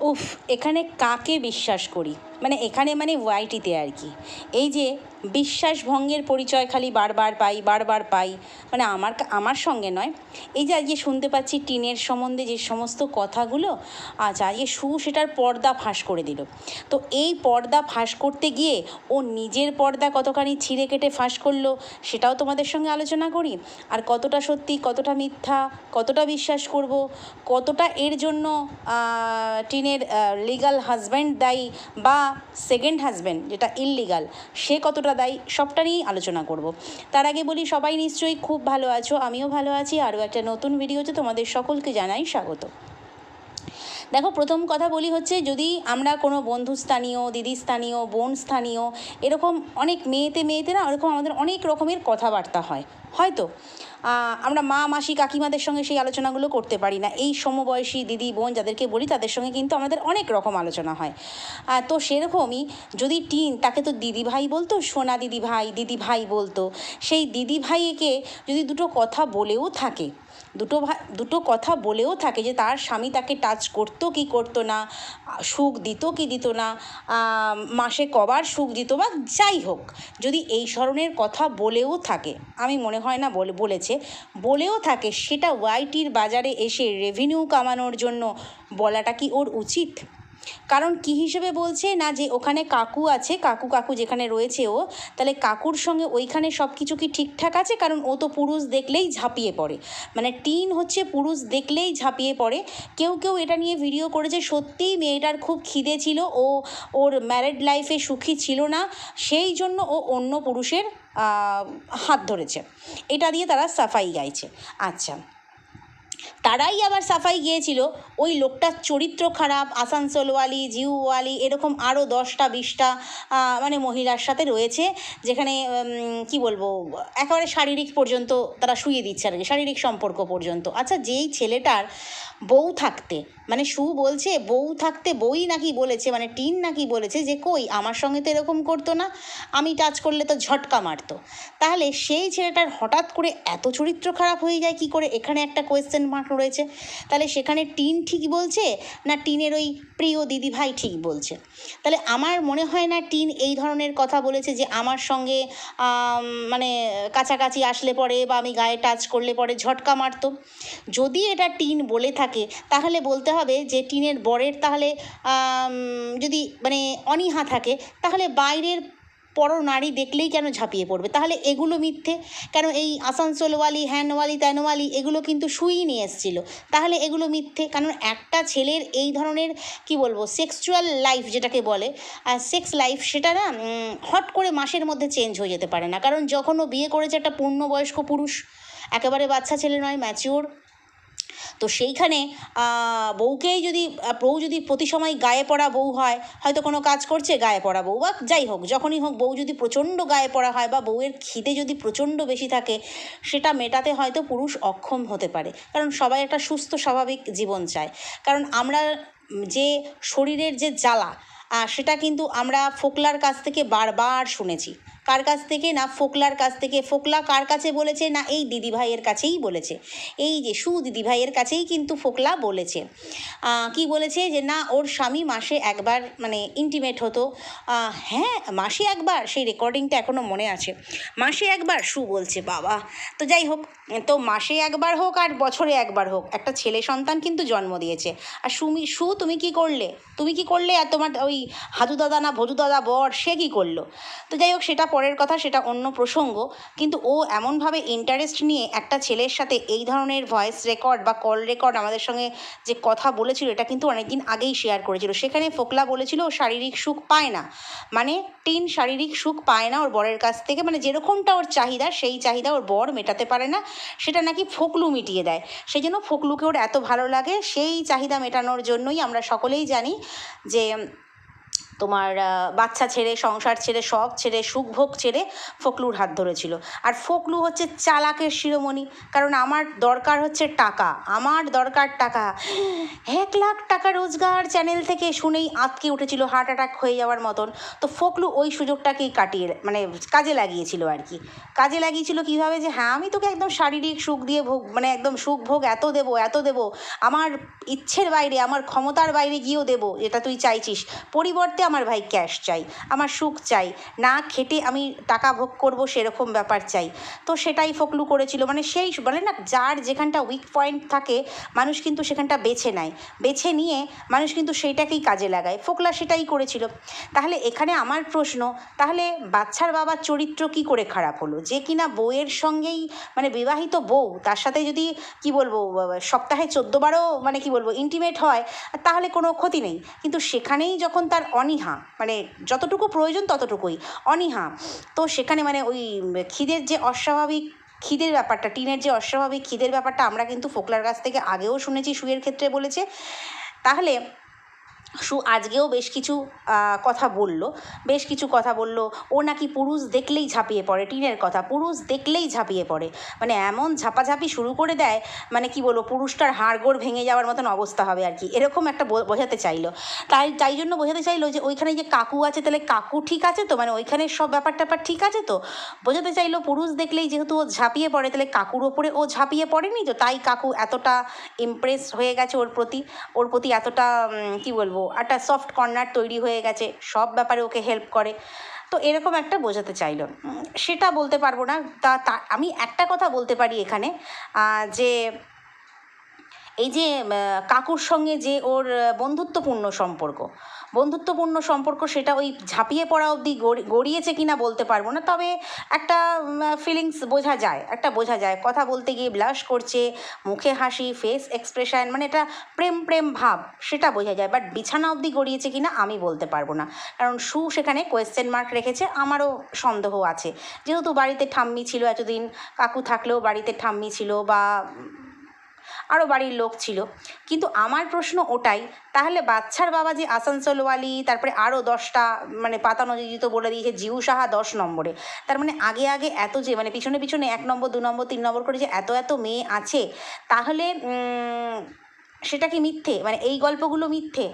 উফ এখানে কাকে বিশ্বাস করি? মানে এখানে মানে ওয়াইটিতে আর কি। এই যে বিশ্বাস ভঙ্গের পরিচয় খালি বারবার পাই বারবার পাই মানে আমার আমার সঙ্গে নয়। এই যে আজকে শুনতে পাচ্ছি টিনের সম্বন্ধে যে সমস্ত কথাগুলো আচ্ছা আজকে সু সেটার পর্দা ফাঁস করে দিল। তো এই পর্দা ফাঁস করতে গিয়ে ও নিজের পর্দা কতখানি ছিঁড়ে কেটে ফাঁস করল, সেটাও তোমাদের সঙ্গে আলোচনা করি। আর কতটা সত্যি, কতটা মিথ্যা, কতটা বিশ্বাস করব, কতটা এর জন্য টিনের লিগাল হাজব্যান্ড দায়ী বা সেকেন্ড হাজব্যান্ড যেটা ইললিগাল সে কতটা দায়ী, সবটা নিয়েই আলোচনা করব। তার আগে বলি, সবাই নিশ্চয়ই খুব ভালো আছো, আমিও ভালো আছি, আরও একটা নতুন ভিডিওতে তোমাদের সকলকে জানাই স্বাগত। দেখো, প্রথম কথা বলি হচ্ছে, যদি আমরা কোনো বন্ধু স্থানীয়, দিদি স্থানীয়, বোন স্থানীয়, এরকম অনেক মেয়েতে মেয়েতে না, ওরকম আমাদের অনেক রকমের কথাবার্তা হয়। হয়তো? আমরা মা, মাসি, কাকিমাদের সঙ্গে সেই আলোচনাগুলো করতে পারি না। এই সমবয়সী দিদি, বোন যাদেরকে বলি, তাদের সঙ্গে কিন্তু আমাদের অনেক রকম আলোচনা হয়। তো সেরকমই যদি টিন, তাকে তো দিদি ভাই বলতো, সোনা দিদি ভাই দিদি ভাই বলতো। সেই দিদি ভাইকে যদি দুটো কথা বলেও থাকে দুটো দুটো কথা বলেও থাকে যে তার স্বামী তাকে টাচ করতো কি করতো না, সুখ দিত কি দিত না মাসে কবার সুখ দিত বা যাই হোক, যদি এই ধরনের কথা বলেও থাকে, আমি মনে হয় না বলে, বলেছে, বলেও থাকে সেটা ওয়াইটির বাজারে এসে রেভিনিউ কামানোর জন্য বলাটা কি ওর উচিত? কারণ কি হিসেবে বলছে না যে ওখানে কাকু আছে, কাকু কাকু যেখানে রয়েছে ও, তাহলে কাকুর সঙ্গে ওইখানে সব কিছু কি ঠিকঠাক আছে? কারণ ও তো পুরুষ দেখলেই ঝাঁপিয়ে পড়ে। মানে টিন হচ্ছে পুরুষ দেখলেই ঝাঁপিয়ে পড়ে। কেউ কেউ এটা নিয়ে ভিডিও করেছে, সত্যিই মেয়েটার খুব খিদে ছিল, ও ওর ম্যারেড লাইফে সুখী ছিল না, সেই জন্য ও অন্য পুরুষের হাত ধরেছে। এটা দিয়ে তারা সাফাই গাইছে। আচ্ছা তারাই আবার সাফাই গিয়েছিল। ওই লোকটার চরিত্র খারাপ, আসানসোলওয়ালি, জিউওয়ালি, এরকম আরও দশটা, বিশটা মানে মহিলার সাথে রয়েছে, যেখানে কি বলব, একেবারে শারীরিক পর্যন্ত তারা শুয়ে দিচ্ছে আর কি, শারীরিক সম্পর্ক পর্যন্ত। আচ্ছা যেই ছেলেটার বউ থাকতে মানে সু বলছে, বউ থাকতে বই নাকি বলেছে মানে টিন নাকি বলেছে যে, কই, আমার সঙ্গে তো এরকম করতো না, আমি টাচ করলে তো ঝটকা মারতো। তাহলে সেই ছেলেটার হঠাৎ করে এত চরিত্র খারাপ হয়ে যায়, কি করে? এখানে একটা কোয়েশ্চেন মার্ক রয়েছে। তাহলে সেখানে টিন ঠিক বলছে না টিনের ওই প্রিয় দিদি ভাই ঠিক বলছে? তাহলে আমার মনে হয় না টিন এই ধরনের কথা বলেছে যে আমার সঙ্গে মানে কাছাকাছি আসলে পরে বা আমি গায়ে টাচ করলে পরে ঝটকা মারতো। যদি এটা টিন বলে থাকে, তাহলে বলতে হবে যে টিনের বরের তাহলে যদি মানে অনীহা থাকে, তাহলে বাইরের পর নারী দেখলেই কেন ঝাঁপিয়ে পড়বে? তাহলে এগুলো মিথ্যে? কেন এই আসানসোলওয়ালি, হ্যানওয়ালি, ত্যানওয়ালি এগুলো কিন্তু শুই নিয়ে এসেছিল? তাহলে এগুলো মিথ্যে? কারণ একটা ছেলের এই ধরনের, কি বলব সেক্সুয়াল লাইফ যেটাকে বলে সেক্স লাইফ সেটা না হট করে মাসের মধ্যে চেঞ্জ হয়ে যেতে পারে না। কারণ যখন ও বিয়ে করেছে একটা পূর্ণবয়স্ক পুরুষ, একেবারে বাচ্চা ছেলে নয় ম্যাচিওর তো সেইখানে বউকেই যদি বউ যদি প্রতি সময় গায়ে পড়া বউ হয়, হয়তো কোনো কাজ করছে, গায়ে পড়া বউ, বা যাই হোক, যখনই হোক, বউ যদি প্রচণ্ড গায়ে পড়া হয়, বা বউয়ের খিদে যদি প্রচণ্ড বেশি থাকে, সেটা মেটাতে হয়তো পুরুষ অক্ষম হতে পারে। কারণ সবাই একটা সুস্থ, স্বাভাবিক জীবন চায়। কারণ আমরা যে শরীরের যে জ্বালা সেটা কিন্তু আমরা ফোকলার কাছ থেকে বারবার শুনেছি। কার কাছ থেকে, না ফোকলার কাছ থেকে? ফোকলা কার কাছে বলেছে, না এই দিদিভাইয়ের কাছেই বলেছে? এই যে সু দিদিভাইয়ের কাছেই কিন্তু ফোকলা বলেছে। কি বলেছে যে, না, ওর স্বামী মাসে একবার মানে ইন্টিমেট হতো। হ্যাঁ মাসে একবার, সেই রেকর্ডিংটা এখনও মনে আছে। মাসে একবার সু বলছে, বাবা। তো যাই হোক তো মাসে একবার হোক আর বছরে একবার হোক, একটা ছেলে সন্তান কিন্তু জন্ম দিয়েছে। আর সুমি, সু, তুমি কি করলে? তুমি কি করলে? আর তোমার ওই হাদু দাদা না ভদু দাদা বর, সে কি করল? তো যাই হোক, সেটা পরের কথা, সেটা অন্য প্রসঙ্গ। কিন্তু ও এমনভাবে ইন্টারেস্ট নিয়ে একটা ছেলের সাথে এই ধরনের ভয়েস রেকর্ড বা কল রেকর্ড আমাদের সঙ্গে যে কথা বলেছিল, এটা কিন্তু অনেকদিন আগেই শেয়ার করেছিল। সেখানে ফোকলা বলেছিল ও শারীরিক সুখ পায় না। মানে টিন শারীরিক সুখ পায় না ওর বরের কাছ থেকে। মানে যেরকমটা ওর চাহিদা, সেই চাহিদা ওর বর মেটাতে পারে না। সেটা নাকি ফোকলু মিটিয়ে দেয়। সেই জন্য ফোকলুকে ওর এত ভালো লাগে, সেই চাহিদা মেটানোর জন্যই আমরা সকলেই জানি যে তোমার বাচ্চা ছেড়ে সংসার ছেড়ে সব ছেড়ে সুখভোগ ছেড়ে ফোকলুর হাত ধরেছিল। আর ফোকলু হচ্ছে চালাকের শিরোমণি। কারণ আমার দরকার হচ্ছে টাকা। আমার দরকার টাকা। এক লাখ টাকা রোজগার চ্যানেল থেকে শুনেই আঁতকে উঠেছিল হার্ট অ্যাটাক হয়ে যাওয়ার মতন। তো ফোকলু ওই সুযোগটাকেই কাটিয়ে মানে কাজে লাগিয়েছিল আর কি। কাজে লাগিয়েছিল কীভাবে যে হ্যাঁ আমি তোকে একদম শারীরিক সুখ দিয়ে ভোগ মানে একদম সুখ ভোগ এত দেবো এত দেবো। আমার ইচ্ছের বাইরে, আমার ক্ষমতার বাইরে গিয়েও দেবো, যেটা তুই চাইছিস। পরিবর্তে আমার ভাই ক্যাশ চাই, আমার সুখ চাই, না খেটে আমি টাকা ভোগ করব সেরকম ব্যাপার চাই। তো সেটাই ফকলু করেছিল মানে সেই বলে না যার যেখানটা উইক পয়েন্ট থাকে, মানুষ কিন্তু সেখানটা বেছে নেয়। বেছে নিয়ে মানুষ কিন্তু সেইটাকেই কাজে লাগায়। ফোকলা সেটাই করেছিল। তাহলে এখানে আমার প্রশ্ন, তাহলে বাচ্চার বাবার চরিত্র কি করে খারাপ হলো? যে কিনা বউয়ের সঙ্গেই মানে বিবাহিত বউ, তার সাথে যদি কি বলব সপ্তাহে চোদ্দোবারও মানে কি বলব ইন্টিমেট হয়, তাহলে কোনো ক্ষতি নেই। কিন্তু সেখানেই যখন তার অনীহা মানে যতটুকু প্রয়োজন ততটুকুই, অনীহা। তো সেখানে মানে ওই খিদের যে অস্বাভাবিক খিদের ব্যাপারটা, টিনের যে অস্বাভাবিক খিদের ব্যাপারটা আমরা কিন্তু ফোকলার কাছ থেকে আগেও শুনেছি সুয়ের ক্ষেত্রে বলেছে। তাহলে সু আজকেও বেশ কিছু কথা বলল। বেশ কিছু কথা বলল। ও নাকি পুরুষ দেখলেই ঝাঁপিয়ে পড়ে, টিনের কথা। পুরুষ দেখলেই ঝাঁপিয়ে পড়ে। মানে এমন ঝাপাঝাপি শুরু করে দেয় মানে কি বলব, পুরুষটার হাড়গোড় ভেঙে যাওয়ার মতন অবস্থা হবে আর কি। এরকম একটা বোঝাতে চাইলো। তাই তাই জন্য বোঝাতে চাইলো যে, ওইখানে যে কাকু আছে, তাহলে কাকু ঠিক আছে তো? মানে ওইখানে সব ব্যাপার ট্যাপার ঠিক আছে তো? বোঝাতে চাইলো পুরুষ দেখলেই যেহেতু ও ঝাঁপিয়ে পড়ে, তাহলে কাকুর ওপরে ও ঝাঁপিয়ে পড়েনি তো? তাই কাকু এতটা ইমপ্রেস হয়ে গেছে ওর প্রতি। ওর প্রতি এতটা কি বলব একটা সফট কর্নার তৈরি হয়ে গেছে, সব ব্যাপারে ওকে হেল্প করে। তো এরকম একটা বোঝাতে চাইল। সেটা বলতে পারব না। তা আমি একটা কথা বলতে পারি এখানে যে এই যে কাকুর সঙ্গে যে ওর বন্ধুত্বপূর্ণ সম্পর্ক বন্ধুত্বপূর্ণ সম্পর্ক সেটা ওই ঝাঁপিয়ে পড়া অবধি গড়ি- গড়িয়েছে কিনা বলতে পারব না। তবে একটা ফিলিংস বোঝা যায়, একটা বোঝা যায়। কথা বলতে গিয়ে ব্লাশ করছে, মুখে হাসি ফেস এক্সপ্রেশন মানে এটা প্রেম প্রেম ভাব, সেটা বোঝা যায়। বাট বিছানা অবধি গড়িয়েছে কিনা আমি বলতে পারব না। কারণ সু সেখানে কোয়েশ্চেন মার্ক রেখেছে, আমারও সন্দেহ আছে। যেহেতু বাড়িতে ঠাম্মি ছিল এতদিন, কাকু থাকলেও বাড়িতে ঠাম্মি ছিল বা আরও বাড়ির লোক ছিল। কিন্তু আমার প্রশ্ন ওটাই, তাহলে বাচ্চার বাবা যে আসানসোলওয়ালি, তারপরে আরও দশটা মানে পাতা নদীজিত বলে দিয়েছে জিউ সাহা দশ নম্বরে। তার মানে আগে আগে এত যে মানে পিছনে পিছনে এক নম্বর, দু নম্বর, তিন নম্বর করে যে এত এত মেয়ে আছে, তাহলে সেটা কি মিথ্যে? মানে এই গল্পগুলো মিথ্যে?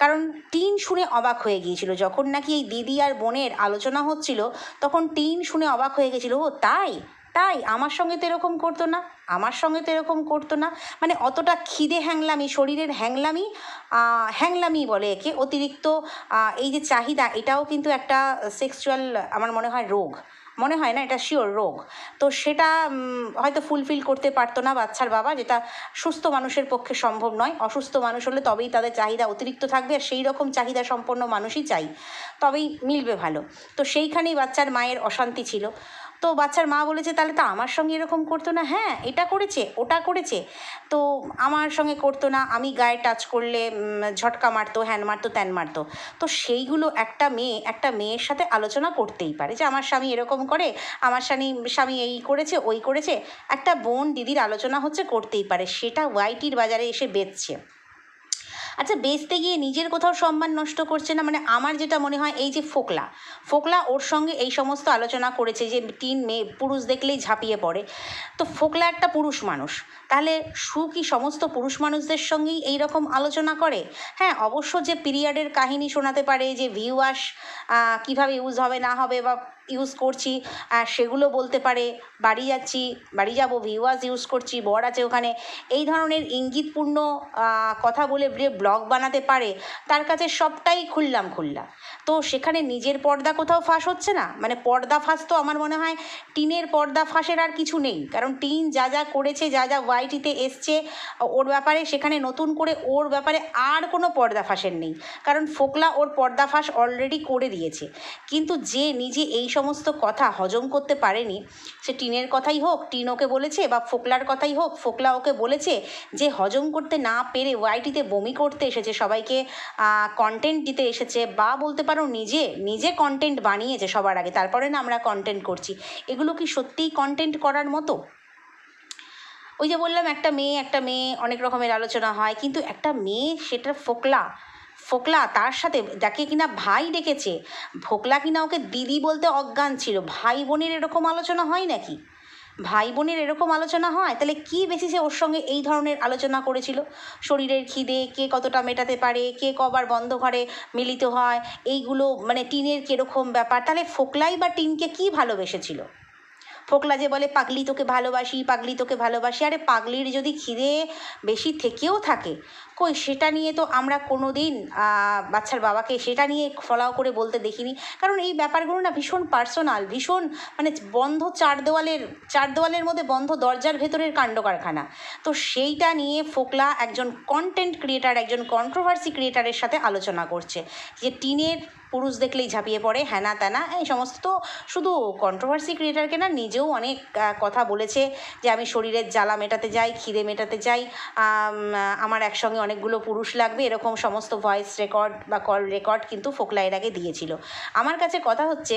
কারণ টিন শুনে অবাক হয়ে গিয়েছিল। যখন নাকি এই দিদি আর বোনের আলোচনা হচ্ছিল, তখন টিন শুনে অবাক হয়ে গেছিল, ও তাই? তাই আমার সঙ্গে তো এরকম করতো না, আমার সঙ্গে তো এরকম করতো না। মানে অতটা খিদে হ্যাংলামি, শরীরের হ্যাংলামি হ্যাংলামি বলে একে অতিরিক্ত এই যে চাহিদা, এটাও কিন্তু একটা সেক্সুয়াল আমার মনে হয় রোগ। মনে হয় না? এটা শিওর রোগ। তো সেটা হয়তো ফুলফিল করতে পারতো না বাচ্চার বাবা, যেটা সুস্থ মানুষের পক্ষে সম্ভব নয়। অসুস্থ মানুষ হলে তবেই তাদের চাহিদা অতিরিক্ত থাকবে আর সেই রকম চাহিদা সম্পন্ন মানুষই চাই। তবেই মিলবে ভালো। তো সেইখানেই বাচ্চার মায়ের অশান্তি ছিল। তো বাচ্চার মা বলেছে, তাহলে তো আমার সঙ্গে এরকম করতো না। হ্যাঁ এটা করেছে, ওটা করেছে। তো আমার সঙ্গে করতো না, আমি গায়ে টাচ করলে ঝটকা মারতো, হ্যান মারতো, ত্যান মারতো। তো সেইগুলো একটা মেয়ে, একটা মেয়ের সাথে আলোচনা করতেই পারে যে, আমার স্বামী এরকম করে, আমার স্বামী স্বামী এই করেছে, ওই করেছে। একটা বোন দিদির আলোচনা হচ্ছে করতেই পারে, সেটা ওয়াইটির বাজারে এসে বেচছে। আচ্ছা বেচতে গিয়ে নিজের কোথাও সম্মান নষ্ট করছে না মানে আমার যেটা মনে হয় এই যে ফোকলা। ফোকলা ওর সঙ্গে এই সমস্ত আলোচনা করেছে যে তিন মেয়ে, পুরুষ দেখলেই ঝাঁপিয়ে পড়ে। তো ফোকলা একটা পুরুষ মানুষ। তাহলে সু কি সমস্ত পুরুষ মানুষদের সঙ্গেই এই রকম আলোচনা করে? হ্যাঁ অবশ্য যে পিরিয়ডের কাহিনী শোনাতে পারে, যে ভিউয়াস কীভাবে ইউজ হবে, না হবে, বা ইউজ করছি, আর সেগুলো বলতে পারে, বাড়ি যাচ্ছি, বাড়ি যাব ভিউয়ার্স ইউজ করছি, বর আছে ওখানে। এই ধরনের ইঙ্গিতপূর্ণ কথা বলে যে ব্লগ বানাতে পারে, তার কাছে সবটাই খুললাম খুললা তো সেখানে নিজের পর্দা কোথাও ফাঁস হচ্ছে না? মানে পর্দা ফাঁস তো আমার মনে হয় টিনের পর্দা ফাঁসের আর কিছু নেই। কারণ টিন যা যা করেছে, যা যা ওয়াইটিতে এসছে, ওর ব্যাপারে সেখানে নতুন করে ওর ব্যাপারে আর কোনো পর্দা ফাঁসের নেই। কারণ ফোকলা ওর পর্দা ফাঁস অলরেডি করে দিয়েছে। কিন্তু যে নিজে এই সমস্ত কথা হজম করতে পারেনি। সে টিনের কথাই হোক, টিন ওকে বলেছে বা ফোকলার কথাই হোক, ফোকলা ওকে বলেছে যে হজম করতে না পেরে ওয়াইটিতে বমি করতে এসেছে, সবাইকে কন্টেন্ট দিতে এসেছে বা বলতে পারো নিজে নিজে কন্টেন্ট বানিয়েছে সবার আগে, তারপরে না আমরা কন্টেন্ট করছি। এগুলো কি সত্যিই কন্টেন্ট করার মতো? ওই যে বললাম, একটা মেয়ে একটা মেয়ে, অনেক রকমের আলোচনা হয়, কিন্তু একটা মেয়ে, সেটা ফোকলা ফোকলা তার সাথে যাকে কিনা ভাই ডেকেছে। ফোকলা কিনা ওকে দিদি বলতে অজ্ঞান ছিল। ভাই বোনের এরকম আলোচনা হয় নাকি? ভাই বোনের এরকম আলোচনা হয়? তাহলে কি বেসিসে ওর সঙ্গে এই ধরনের আলোচনা করেছিল? শরীরের খিদে, কে কতটা মেটাতে পারে, কে কবার বন্ধ ঘরে মিলিত হয়, এইগুলো মানে টিনের কীরকম ব্যাপার? তাহলে ফোকলাই বা টিনকে কি ভালোবেসেছিল? ফোকলা যে বলে, পাগলি তোকে ভালোবাসি, পাগলি তোকে ভালোবাসি। আরে পাগলির যদি খিদে বেশি থেকেও থাকে, কই সেটা নিয়ে তো আমরা কোনো দিন বাচ্চার বাবাকে সেটা নিয়ে ফলাও করে বলতে দেখিনি। কারণ এই ব্যাপারগুলো না ভীষণ পার্সোনাল, ভীষণ মানে বন্ধ চার দেওয়ালের চার দেওয়ালের মধ্যে বন্ধ দরজার ভেতরের কাণ্ড কারখানা তো সেইটা নিয়ে ফোকলা একজন কন্টেন্ট ক্রিয়েটার একজন কন্ট্রোভার্সি ক্রিয়েটারের সাথে আলোচনা করছে। যে টিনের পুরুষ দেখলেই ঝাঁপিয়ে পড়ে, হ্যানা ত্যানা, এই সমস্ত শুধু কন্ট্রোভার্সি ক্রিয়েটারকে না, নিজেও অনেক কথা বলেছে যে আমি শরীরের জ্বালা মেটাতে যাই, খিদে মেটাতে যাই আমার একসঙ্গে অনেকগুলো পুরুষ লাগবে, এরকম সমস্ত ভয়েস রেকর্ড বা কল রেকর্ড কিন্তু ফোকলা আগে দিয়েছিল। আমার কাছে কথা হচ্ছে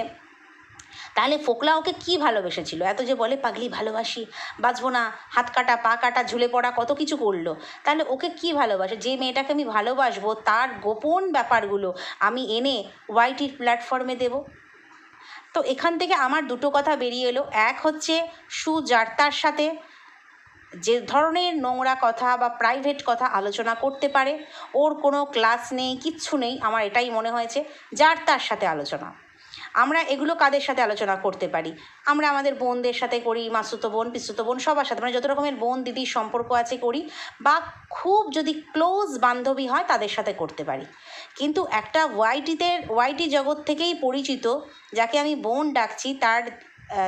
তাহলে ফোকলা ওকে কী ভালোবেসেছিল? এত যে বলে, পাগলি, ভালোবাসি, বাঁচবো না, হাত কাটা, পা কাটা, ঝুলে পড়া, কত কিছু করল। তাহলে ওকে কী ভালোবাসে? যে মেয়েটাকে আমি ভালোবাসবো, তার গোপন ব্যাপারগুলো আমি এনে ওয়াইটির প্ল্যাটফর্মে দেব। তো এখান থেকে আমার দুটো কথা বেরিয়ে এলো। এক হচ্ছে সুজার্তার সাথে যে ধরনের নোংরা কথা বা প্রাইভেট কথা আলোচনা করতে পারে, ওর কোনো ক্লাস নেই, কিচ্ছু নেই, আমার এটাই মনে হয়েছে, যার তার সাথে আলোচনা। আমরা এগুলো কাদের সাথে আলোচনা করতে পারি? আমরা আমাদের বোনদের সাথে করি, মাসুতো বোন, পিসুতো বোন, সবার সাথে। মানে যত রকমের বোন দিদির সম্পর্ক আছে করি বা খুব যদি ক্লোজ বান্ধবী হয় তাদের সাথে করতে পারি। কিন্তু একটা ওয়াইটিতে ওয়াইটি জগৎ থেকেই পরিচিত, যাকে আমি বোন ডাকছি, তার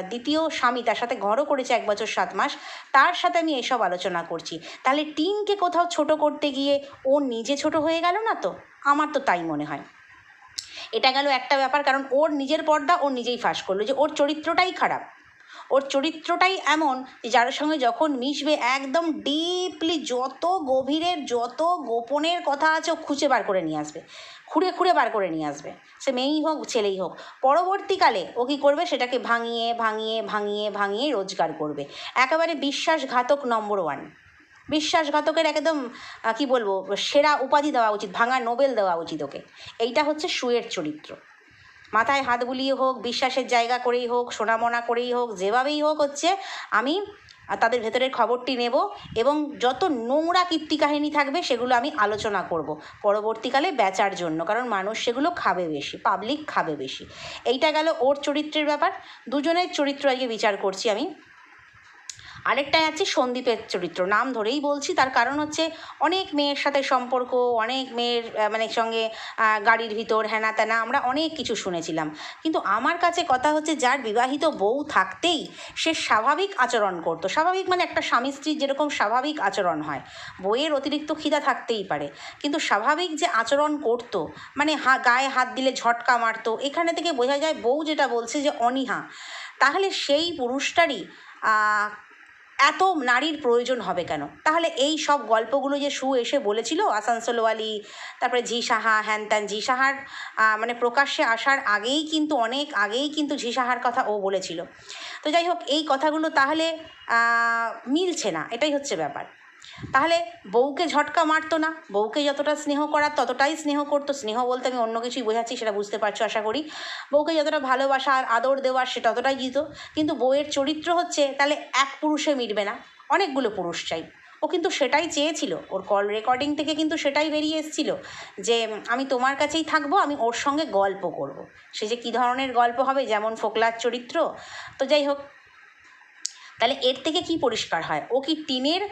দ্বিতীয় স্বামী তার সাথে ঘরও করেছে এক বছর সাত মাস, তার সাথে আমি এসব আলোচনা করছি। তাহলে টিনকে কোথাও ছোট করতে গিয়ে ও নিজে ছোট হয়ে গেল না তো? আমার তো তাই মনে হয়। এটা গেল একটা ব্যাপার, কারণ ওর নিজের পর্দা ও নিজেই ফাঁস করল যে ওর চরিত্রটাই খারাপ। ওর চরিত্রটাই এমন যে যার সঙ্গে যখন মিশবে, একদম ডিপলি যত গভীরের, যত গোপনের কথা আছে ও খুঁজে বার করে নিয়ে আসবে। খুঁড়ে খুঁড়ে বার করে নিয়ে আসবে। সে মেয়েই হোক, ছেলেই হোক। পরবর্তীকালে ও কী করবে? সেটাকে ভাঙিয়ে ভাঙিয়ে ভাঙিয়ে ভাঙিয়ে রোজগার করবে। একেবারে বিশ্বাসঘাতক নম্বর ওয়ান বিশ্বাসঘাতকের একদম কি বলব, সেরা উপাধি দেওয়া উচিত, ভাঙা নোবেল দেওয়া উচিত ওকে। এইটা হচ্ছে সুয়ের চরিত্র। মাথায় হাত বুলিয়ে হোক, বিশ্বাসের জায়গা করেই হোক, সোনামোনা করেই হোক, যেভাবেই হোক হচ্ছে, আমি তাদের ভেতরের খবরটি নেব এবং যত নোংরা কীর্তি কাহিনী থাকবে সেগুলো আমি আলোচনা করব পরবর্তীকালে বেচার জন্য, কারণ মানুষ সেগুলো খাবে বেশি পাবলিক খাবে বেশি। এইটা গেল ওর চরিত্রের ব্যাপার। দুজনের চরিত্র আজকে বিচার করছি আমি। আরেকটাই আছে সন্দীপের চরিত্র। নাম ধরেই বলছি, তার কারণ হচ্ছে অনেক মেয়ের সাথে সম্পর্ক, অনেক মেয়ের মানে সঙ্গে গাড়ির ভিতর হ্যানা ত্যানা আমরা অনেক কিছু শুনেছিলাম। কিন্তু আমার কাছে কথা হচ্ছে যার বিবাহিত বউ থাকতেই সে স্বাভাবিক আচরণ করতো। স্বাভাবিক মানে একটা স্বামী স্ত্রীর যেরকম স্বাভাবিক আচরণ হয়। বইয়ের অতিরিক্ত খিদা থাকতেই পারে। কিন্তু স্বাভাবিক যে আচরণ করতো মানে হা, গায়ে হাত দিলে ঝটকা মারতো, এখানে থেকে বোঝা যায় বউ যেটা বলছে যে অনীহা। তাহলে সেই পুরুষটারই এত নারীর প্রয়োজন হবে কেন? তাহলে এই সব গল্পগুলো যে সু এসে বলেছিল আসানসোলওয়ালি তারপরে ঝি সাহা, হ্যান ত্যান ঝি সাহার মানে প্রকাশ্যে আসার আগেই কিন্তু, অনেক আগেই কিন্তু ঝি সাহার কথা ও বলেছিল। তো যাই হোক, এই কথাগুলো তাহলে মিলছে না, এটাই হচ্ছে ব্যাপার। তাহলে বউকে ঝটকা মারতো না, বউকে যতটা স্নেহ করার ততটাই স্নেহ করতো। স্নেহ বলতে আমি অন্য কিছুই বোঝাচ্ছি, সেটা বুঝতে পারছ, আশা করি। বউকে যতটা ভালোবাসা আর আদর দেওয়ার, সে ততটাই দিত। কিন্তু বউয়ের চরিত্র হচ্ছে, তাহলে এক পুরুষে মিটবে না, অনেকগুলো পুরুষ চাই। ও কিন্তু সেটাই চেয়েছিল, ওর কল রেকর্ডিং থেকে কিন্তু সেটাই বেরিয়ে এসেছিল যে, আমি তোমার কাছেই থাকব, আমি ওর সঙ্গে গল্প করব। সে যে কী ধরনের গল্প হবে, যেমন ফোকলার চরিত্র। তো যাই হোক তাহলে এর থেকে কি পরিষ্কার হয়? ও কি টিনের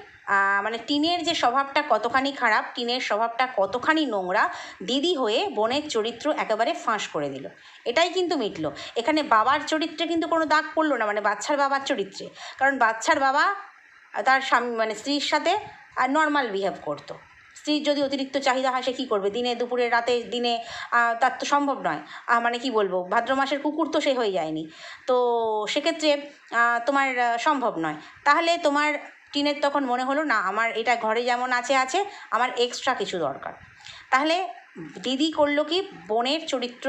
মানে টিনের যে স্বভাবটা কতখানি খারাপ, টিনের স্বভাবটা কতখানি নোংরা, দিদি হয়ে বোনের চরিত্র একেবারে ফাঁস করে দিল। এটাই কিন্তু মিটলো। এখানে বাবার চরিত্রে কিন্তু কোনো দাগ পড়ল না মানে বাচ্চার বাবার চরিত্রে। কারণ বাচ্চার বাবা, তার স্বামী মানে স্ত্রীর সাথে আর নর্মাল বিহেভ করতো। স্ত্রীর যদি অতিরিক্ত চাহিদা হয়, সে কী করবে? দিনে, দুপুরে, রাতে, দিনে তার তো সম্ভব নয়। মানে কি বলব? ভাদ্র মাসের কুকুর তো সে হয়ে যায়নি। তো সেক্ষেত্রে তোমার সম্ভব নয়। তাহলে তোমার টিনের তখন মনে হলো, না, আমার এটা ঘরে যেমন আছে আছে, আমার এক্সট্রা কিছু দরকার। তাহলে দিদি করল কি? বোনের চরিত্র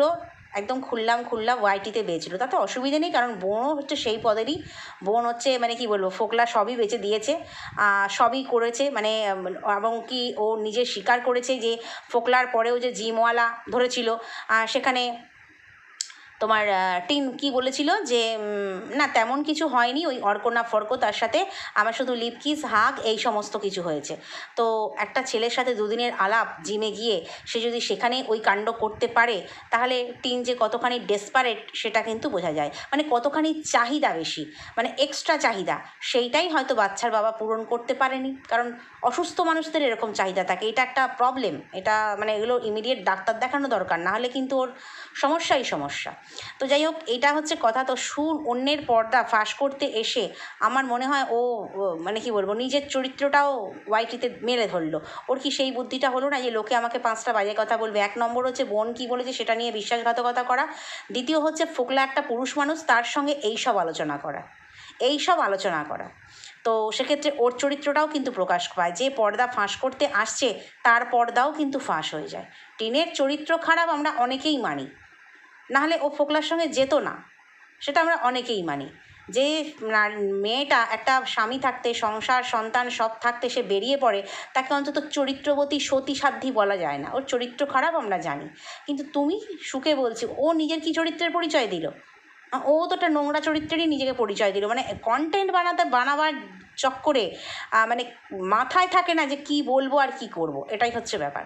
একদম খুললাম খুললাম ওয়াইটিতে বেচলো। তাতে অসুবিধে নেই, কারণ বোনও হচ্ছে সেই পদেরই। বোন হচ্ছে মানে কি বলব, ফোকলা সবই বেচে দিয়েছে সবই করেছে মানে এবং কি ও নিজে স্বীকার করেছে যে ফোকলার পরেও যে জিমওয়ালা ধরেছিল সেখানে তোমার টিন কি বলেছিল যে না, তেমন কিছু হয়নি, ওই অর্কনা ফর্ক তার সাথে আমার শুধু লিপকিস হাগ এই সমস্ত কিছু হয়েছে। তো একটা ছেলের সাথে দুদিনের আলাপ জিমে গিয়ে, সে যদি সেখানে ওই কাণ্ড করতে পারে, তাহলে টিন যে কতখানি ডেসপারেট সেটা কিন্তু বোঝা যায়। মানে কতখানি চাহিদা বেশি মানে এক্সট্রা চাহিদা, সেইটাই হয়তো বাচ্চার বাবা পূরণ করতে পারেনি। কারণ অসুস্থ মানুষদের এরকম চাহিদা থাকে, এটা একটা প্রবলেম এটা মানে এগুলো ইমিডিয়েট ডাক্তার দেখানো দরকার, না হলে কিন্তু ওর সমস্যাই সমস্যা। তো যাই হোক এটা হচ্ছে কথা। তো সুর অন্যের পর্দা ফাঁস করতে এসে আমার মনে হয় ও মানে কি বলব, নিজের চরিত্রটাও ওয়াইটিতে মেলে ধরলো। ওর কি সেই বুদ্ধিটা হলো না যে লোকে আমাকে পাঁচটা বাজে কথা বলবে? এক নম্বর হচ্ছে বোন কি বলেছে সেটা নিয়ে বিশ্বাসঘাতকতা করা। দ্বিতীয় হচ্ছে ফোকলা একটা পুরুষ মানুষ, তার সঙ্গে এই সব আলোচনা করা। এই সব আলোচনা করা। তো সেক্ষেত্রে ওর চরিত্রটাও কিন্তু প্রকাশ পায়। যে পর্দা ফাঁস করতে আসছে, তার পর্দাও কিন্তু ফাঁস হয়ে যায়। টিনের চরিত্র খারাপ আমরা অনেকেই মানি। নাহলে ও ফোকলার সঙ্গে যেত না। সেটা আমরা অনেকেই মানি। যে মেয়েটা একটা স্বামী থাকতে, সংসার, সন্তান সব থাকতে সে বেরিয়ে পড়ে, তাকে অন্তত চরিত্রবতী সতী সাধ্যী বলা যায় না। ওর চরিত্র খারাপ আমরা জানি। কিন্তু তুমি সুখে বলছি, ও নিজের কি চরিত্রের পরিচয় দিল? ও তো একটা নোংরা চরিত্রেরই নিজেকে পরিচয় দিল। মানে কন্টেন্ট বানাতে, বানাবার চক্করে মানে মাথায় থাকে না যে কি বলব আর কি করব। এটাই হচ্ছে ব্যাপার।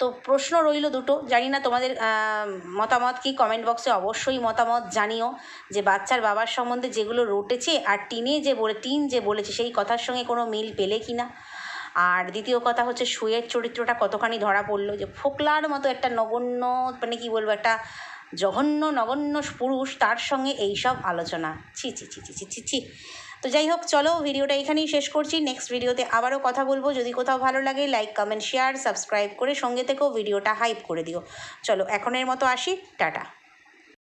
তো প্রশ্ন রইল দুটো। জানি না তোমাদের মতামত কি? কমেন্ট বক্সে অবশ্যই মতামত জানিও যে বাচ্চার বাবার সম্বন্ধে যেগুলো রটেছে আর টিনে যে বলে, টিন যে বলেছে, সেই কথার সঙ্গে কোনো মিল পেলে কি না? আর দ্বিতীয় কথা হচ্ছে সুয়ের চরিত্রটা কতখানি ধরা পড়ল যে ফোকলার মতো একটা নগণ্য মানে কি বলব, একটা জঘন্য, নগণ্য পুরুষ তার সঙ্গে এইসব আলোচনা। ছি ছি ছি ছি ছি ছি ছি। তো যাই হোক, চলো ভিডিওটা এখানেই শেষ করছি। নেক্সট ভিডিওতে আবারও কথা বলব। যদি কোথাও ভালো লাগে লাইক কমেন্ট শেয়ার সাবস্ক্রাইব করে সঙ্গে থেকেও ভিডিওটা হাইপ করে দিও। চলো, এখনের মতো আসি। টাটা।